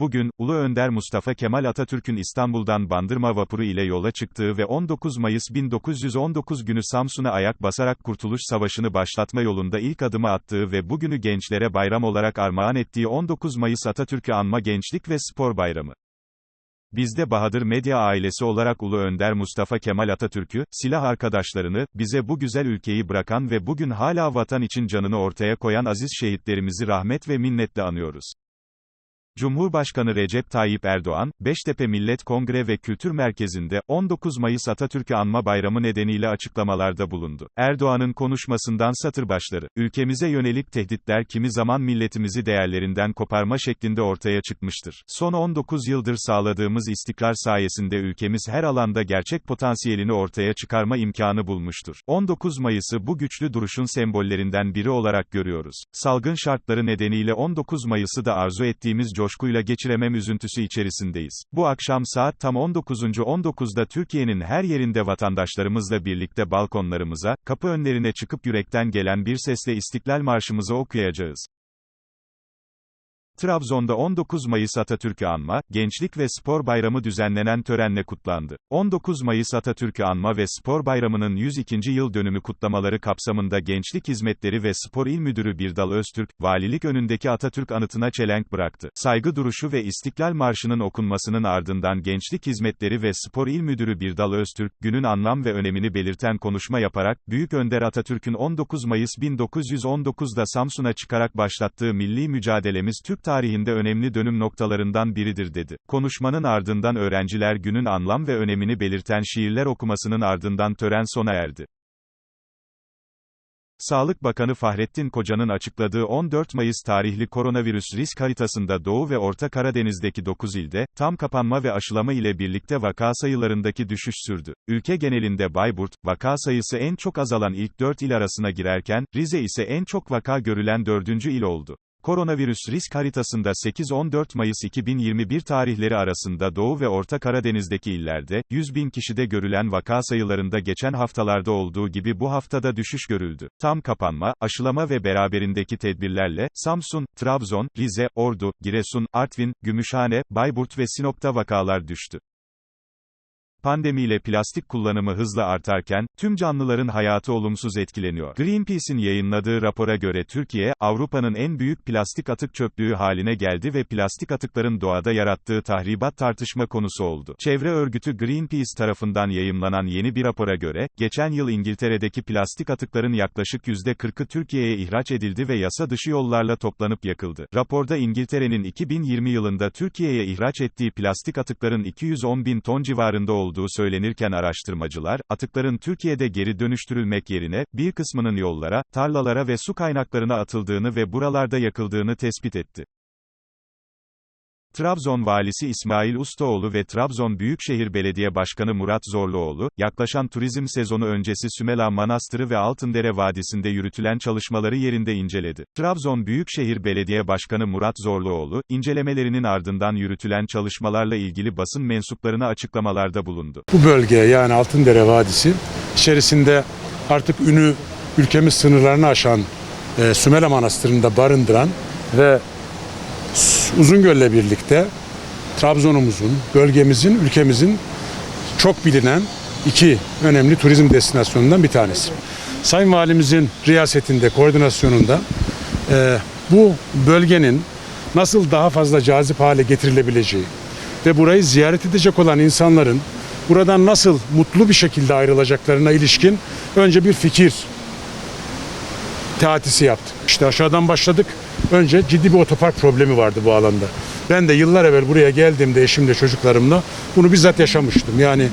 Bugün, Ulu Önder Mustafa Kemal Atatürk'ün İstanbul'dan Bandırma vapuru ile yola çıktığı ve 19 Mayıs 1919 günü Samsun'a ayak basarak Kurtuluş Savaşı'nı başlatma yolunda ilk adımı attığı ve bugünü gençlere bayram olarak armağan ettiği 19 Mayıs Atatürk'ü anma Gençlik ve Spor Bayramı. Biz de Bahadır Medya ailesi olarak Ulu Önder Mustafa Kemal Atatürk'ü, silah arkadaşlarını, bize bu güzel ülkeyi bırakan ve bugün hala vatan için canını ortaya koyan aziz şehitlerimizi rahmet ve minnetle anıyoruz. Cumhurbaşkanı Recep Tayyip Erdoğan, Beştepe Millet Kongre ve Kültür Merkezi'nde, 19 Mayıs Atatürk'ü anma bayramı nedeniyle açıklamalarda bulundu. Erdoğan'ın konuşmasından satır başları, ülkemize yönelik tehditler kimi zaman milletimizi değerlerinden koparma şeklinde ortaya çıkmıştır. Son 19 yıldır sağladığımız istikrar sayesinde ülkemiz her alanda gerçek potansiyelini ortaya çıkarma imkanı bulmuştur. 19 Mayıs'ı bu güçlü duruşun sembollerinden biri olarak görüyoruz. Salgın şartları nedeniyle 19 Mayıs'ı da arzu ettiğimiz coşkuyla geçiremem üzüntüsü içerisindeyiz. Bu akşam saat tam 19.19'da Türkiye'nin her yerinde vatandaşlarımızla birlikte balkonlarımıza, kapı önlerine çıkıp yürekten gelen bir sesle İstiklal Marşımızı okuyacağız. Trabzon'da 19 Mayıs Atatürk'ü anma, Gençlik ve Spor Bayramı düzenlenen törenle kutlandı. 19 Mayıs Atatürk'ü anma ve Spor Bayramı'nın 102. yıl dönümü kutlamaları kapsamında Gençlik Hizmetleri ve Spor İl Müdürü Birdal Öztürk, valilik önündeki Atatürk anıtına çelenk bıraktı. Saygı duruşu ve İstiklal Marşı'nın okunmasının ardından Gençlik Hizmetleri ve Spor İl Müdürü Birdal Öztürk, günün anlam ve önemini belirten konuşma yaparak, Büyük Önder Atatürk'ün 19 Mayıs 1919'da Samsun'a çıkarak başlattığı milli mücadelemiz Türk tarihinde önemli dönüm noktalarından biridir dedi. Konuşmanın ardından öğrenciler günün anlam ve önemini belirten şiirler okumasının ardından tören sona erdi. Sağlık Bakanı Fahrettin Koca'nın açıkladığı 14 Mayıs tarihli koronavirüs risk haritasında Doğu ve Orta Karadeniz'deki 9 ilde, tam kapanma ve aşılama ile birlikte vaka sayılarındaki düşüş sürdü. Ülke genelinde Bayburt, vaka sayısı en çok azalan ilk 4 il arasına girerken, Rize ise en çok vaka görülen 4. il oldu. Koronavirüs risk haritasında 8-14 Mayıs 2021 tarihleri arasında Doğu ve Orta Karadeniz'deki illerde, 100 bin kişide görülen vaka sayılarında geçen haftalarda olduğu gibi bu haftada düşüş görüldü. Tam kapanma, aşılama ve beraberindeki tedbirlerle, Samsun, Trabzon, Rize, Ordu, Giresun, Artvin, Gümüşhane, Bayburt ve Sinop'ta vakalar düştü. Pandemiyle plastik kullanımı hızla artarken, tüm canlıların hayatı olumsuz etkileniyor. Greenpeace'in yayınladığı rapora göre Türkiye, Avrupa'nın en büyük plastik atık çöplüğü haline geldi ve plastik atıkların doğada yarattığı tahribat tartışma konusu oldu. Çevre örgütü Greenpeace tarafından yayımlanan yeni bir rapora göre, geçen yıl İngiltere'deki plastik atıkların yaklaşık %40'ı Türkiye'ye ihraç edildi ve yasa dışı yollarla toplanıp yakıldı. Raporda İngiltere'nin 2020 yılında Türkiye'ye ihraç ettiği plastik atıkların 210 bin ton civarında olduğu olduğu söylenirken araştırmacılar, atıkların Türkiye'de geri dönüştürülmek yerine, bir kısmının yollara, tarlalara ve su kaynaklarına atıldığını ve buralarda yakıldığını tespit etti. Trabzon valisi İsmail Ustaoğlu ve Trabzon Büyükşehir Belediye Başkanı Murat Zorluoğlu, yaklaşan turizm sezonu öncesi Sümela Manastırı ve Altındere Vadisi'nde yürütülen çalışmaları yerinde inceledi. Trabzon Büyükşehir Belediye Başkanı Murat Zorluoğlu, incelemelerinin ardından yürütülen çalışmalarla ilgili basın mensuplarına açıklamalarda bulundu. Bu bölge yani Altındere Vadisi içerisinde artık ünü ülkemiz sınırlarını aşan e, Sümela Manastırı'nda barındıran ve Uzungöl'le birlikte Trabzon'umuzun, bölgemizin, ülkemizin çok bilinen iki önemli turizm destinasyonundan bir tanesi. Sayın Valimizin riyasetinde, koordinasyonunda e, bu bölgenin nasıl daha fazla cazip hale getirilebileceği ve burayı ziyaret edecek olan insanların buradan nasıl mutlu bir şekilde ayrılacaklarına ilişkin önce bir fikir teatisi yaptık. İşte aşağıdan başladık. Önce ciddi bir otopark problemi vardı bu alanda. Ben de yıllar evvel buraya geldiğimde eşimle çocuklarımla bunu bizzat yaşamıştım. Yani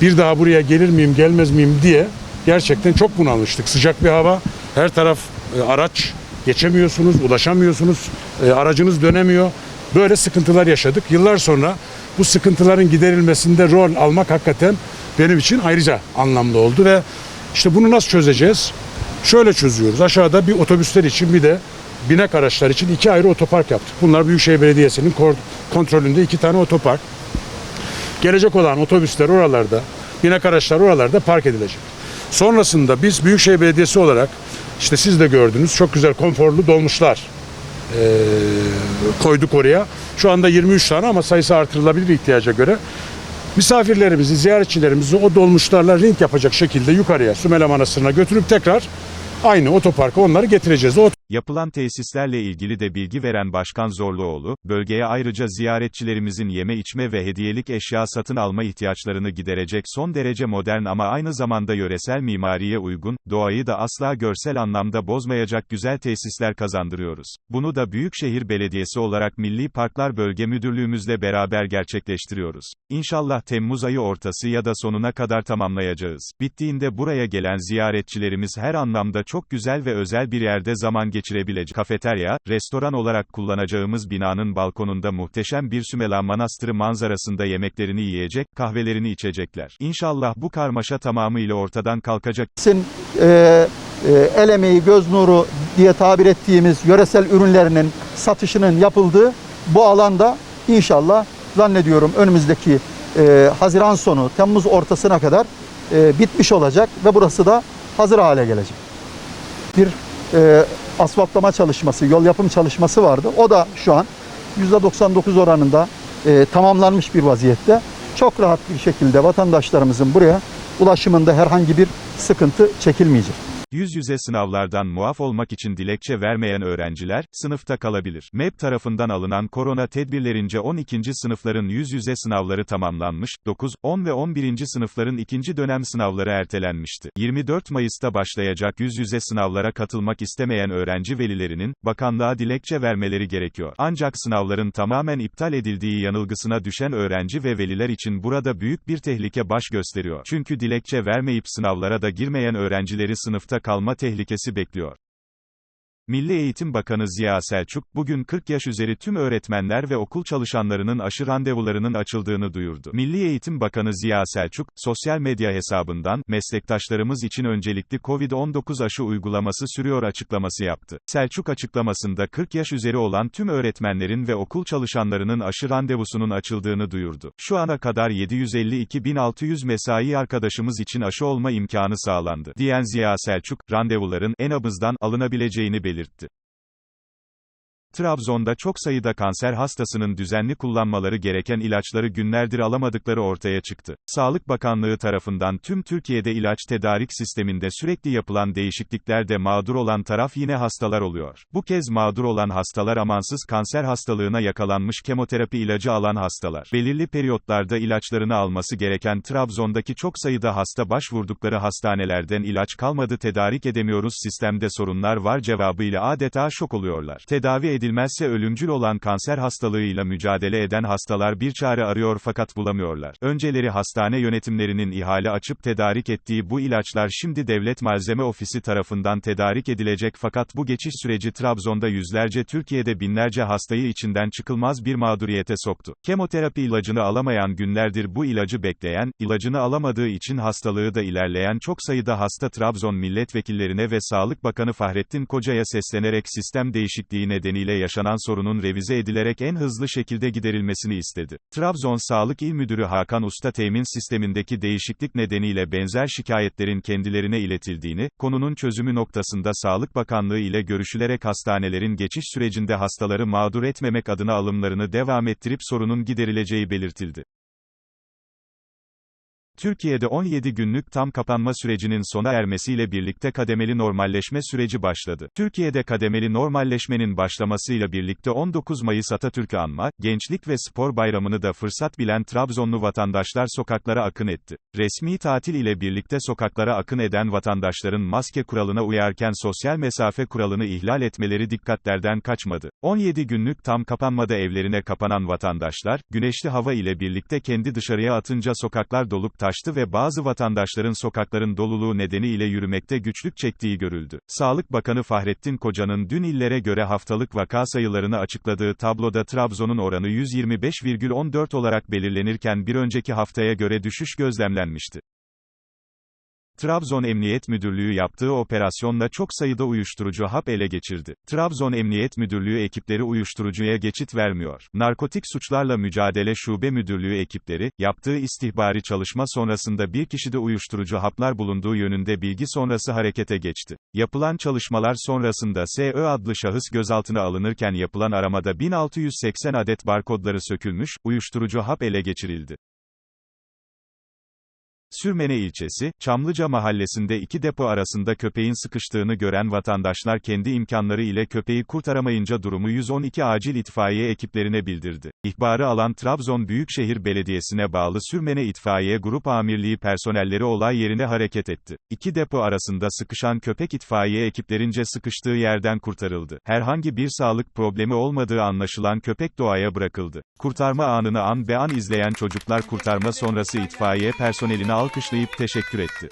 bir daha buraya gelir miyim gelmez miyim diye gerçekten çok bunalmıştık. Sıcak bir hava, her taraf e, araç geçemiyorsunuz, ulaşamıyorsunuz, e, aracınız dönemiyor. Böyle sıkıntılar yaşadık. Yıllar sonra bu sıkıntıların giderilmesinde rol almak hakikaten benim için ayrıca anlamlı oldu ve işte bunu nasıl çözeceğiz? Şöyle çözüyoruz. Aşağıda bir otobüsler için bir de binek araçlar için iki ayrı otopark yaptık. Bunlar Büyükşehir Belediyesi'nin kontrolünde iki tane otopark. Gelecek olan otobüsler oralarda, binek araçlar oralarda park edilecek. Sonrasında biz Büyükşehir Belediyesi olarak işte siz de gördünüz çok güzel konforlu dolmuşlar e, koyduk oraya Şu anda 23 tane ama sayısı artırılabilir ihtiyaca göre. Misafirlerimizi, ziyaretçilerimizi o dolmuşlarla ring yapacak şekilde yukarıya Sümele Manastırı'na götürüp tekrar aynı otoparka onları getireceğiz. O Yapılan tesislerle ilgili de bilgi veren Başkan Zorluoğlu, bölgeye ayrıca ziyaretçilerimizin yeme içme ve hediyelik eşya satın alma ihtiyaçlarını giderecek son derece modern ama aynı zamanda yöresel mimariye uygun, doğayı da asla görsel anlamda bozmayacak güzel tesisler kazandırıyoruz. Bunu da Büyükşehir Belediyesi olarak Milli Parklar Bölge Müdürlüğümüzle beraber gerçekleştiriyoruz. İnşallah Temmuz ayı ortası ya da sonuna kadar tamamlayacağız. Bittiğinde buraya gelen ziyaretçilerimiz her anlamda çok güzel ve özel bir yerde zaman geçirebilecek. Kafeterya, restoran olarak kullanacağımız binanın balkonunda muhteşem bir Sümela Manastırı manzarasında yemeklerini yiyecek, kahvelerini içecekler. İnşallah bu karmaşa tamamıyla ortadan kalkacak. Sin e, e, el emeği, göz nuru diye tabir ettiğimiz yöresel ürünlerinin satışının yapıldığı bu alanda inşallah zannediyorum önümüzdeki e, Haziran sonu, Temmuz ortasına kadar e, bitmiş olacak ve burası da hazır hale gelecek. Bir e, asfaltlama çalışması, yol yapım çalışması vardı. O da şu an %99 oranında e, tamamlanmış bir vaziyette. Çok rahat bir şekilde vatandaşlarımızın buraya ulaşımında herhangi bir sıkıntı çekilmeyecek. Yüz yüze sınavlardan muaf olmak için dilekçe vermeyen öğrenciler, sınıfta kalabilir. MEP tarafından alınan korona tedbirlerince 12. sınıfların yüz yüze sınavları tamamlanmış, 9, 10 ve 11. sınıfların ikinci dönem sınavları ertelenmişti. 24 Mayıs'ta başlayacak yüz yüze sınavlara katılmak istemeyen öğrenci velilerinin, bakanlığa dilekçe vermeleri gerekiyor. Ancak sınavların tamamen iptal edildiği yanılgısına düşen öğrenci ve veliler için burada büyük bir tehlike baş gösteriyor. Çünkü dilekçe vermeyip sınavlara da girmeyen öğrencileri sınıfta kalma tehlikesi bekliyor. Milli Eğitim Bakanı Ziya Selçuk, bugün 40 yaş üzeri tüm öğretmenler ve okul çalışanlarının aşı randevularının açıldığını duyurdu. Milli Eğitim Bakanı Ziya Selçuk, sosyal medya hesabından, meslektaşlarımız için öncelikli COVID-19 aşı uygulaması sürüyor açıklaması yaptı. Selçuk açıklamasında 40 yaş üzeri olan tüm öğretmenlerin ve okul çalışanlarının aşı randevusunun açıldığını duyurdu. Şu ana kadar 752.600 mesai arkadaşımız için aşı olma imkanı sağlandı. Diyen Ziya Selçuk, randevuların, en abızdan, alınabileceğini belirtti belirtti. Trabzon'da çok sayıda kanser hastasının düzenli kullanmaları gereken ilaçları günlerdir alamadıkları ortaya çıktı. Sağlık Bakanlığı tarafından tüm Türkiye'de ilaç tedarik sisteminde sürekli yapılan değişikliklerde mağdur olan taraf yine hastalar oluyor. Bu kez mağdur olan hastalar amansız kanser hastalığına yakalanmış kemoterapi ilacı alan hastalar. Belirli periyotlarda ilaçlarını alması gereken Trabzon'daki çok sayıda hasta başvurdukları hastanelerden ilaç kalmadı tedarik edemiyoruz sistemde sorunlar var cevabıyla adeta şok oluyorlar. Tedavi edilmezse ölümcül olan kanser hastalığıyla mücadele eden hastalar bir çare arıyor fakat bulamıyorlar. Önceleri hastane yönetimlerinin ihale açıp tedarik ettiği bu ilaçlar şimdi Devlet Malzeme Ofisi tarafından tedarik edilecek fakat bu geçiş süreci Trabzon'da yüzlerce Türkiye'de binlerce hastayı içinden çıkılmaz bir mağduriyete soktu. Kemoterapi ilacını alamayan günlerdir bu ilacı bekleyen, ilacını alamadığı için hastalığı da ilerleyen çok sayıda hasta Trabzon milletvekillerine ve Sağlık Bakanı Fahrettin Koca'ya seslenerek sistem değişikliği nedeniyle yaşanan sorunun revize edilerek en hızlı şekilde giderilmesini istedi. Trabzon Sağlık İl Müdürü Hakan Usta temin sistemindeki değişiklik nedeniyle benzer şikayetlerin kendilerine iletildiğini, konunun çözümü noktasında Sağlık Bakanlığı ile görüşülerek hastanelerin geçiş sürecinde hastaları mağdur etmemek adına alımlarını devam ettirip sorunun giderileceği belirtildi. Türkiye'de 17 günlük tam kapanma sürecinin sona ermesiyle birlikte kademeli normalleşme süreci başladı. Türkiye'de kademeli normalleşmenin başlamasıyla birlikte 19 Mayıs Atatürk'ü anma, Gençlik ve Spor Bayramı'nı da fırsat bilen Trabzonlu vatandaşlar sokaklara akın etti. Resmi tatil ile birlikte sokaklara akın eden vatandaşların maske kuralına uyarken sosyal mesafe kuralını ihlal etmeleri dikkatlerden kaçmadı. 17 günlük tam kapanmada evlerine kapanan vatandaşlar, güneşli hava ile birlikte kendi dışarıya atınca sokaklar dolup taştı ve bazı vatandaşların sokakların doluluğu nedeniyle yürümekte güçlük çektiği görüldü. Sağlık Bakanı Fahrettin Koca'nın dün illere göre haftalık vaka sayılarını açıkladığı tabloda Trabzon'un oranı 125,14 olarak belirlenirken bir önceki haftaya göre düşüş gözlemlenmişti. Trabzon Emniyet Müdürlüğü yaptığı operasyonla çok sayıda uyuşturucu hap ele geçirdi. Trabzon Emniyet Müdürlüğü ekipleri uyuşturucuya geçit vermiyor. Narkotik Suçlarla Mücadele Şube Müdürlüğü ekipleri, yaptığı istihbari çalışma sonrasında bir kişide uyuşturucu haplar bulunduğu yönünde bilgi sonrası harekete geçti. Yapılan çalışmalar sonrasında SÖ adlı şahıs gözaltına alınırken yapılan aramada 1680 adet barkodları sökülmüş, uyuşturucu hap ele geçirildi. Sürmene ilçesi, Çamlıca mahallesinde iki depo arasında köpeğin sıkıştığını gören vatandaşlar kendi imkanları ile köpeği kurtaramayınca durumu 112 acil itfaiye ekiplerine bildirdi. İhbarı alan Trabzon Büyükşehir Belediyesi'ne bağlı Sürmene İtfaiye Grup Amirliği personelleri olay yerine hareket etti. İki depo arasında sıkışan köpek itfaiye ekiplerince sıkıştığı yerden kurtarıldı. Herhangi bir sağlık problemi olmadığı anlaşılan köpek doğaya bırakıldı. Kurtarma anını an be an izleyen çocuklar kurtarma sonrası itfaiye personeline alkışlayıp teşekkür etti.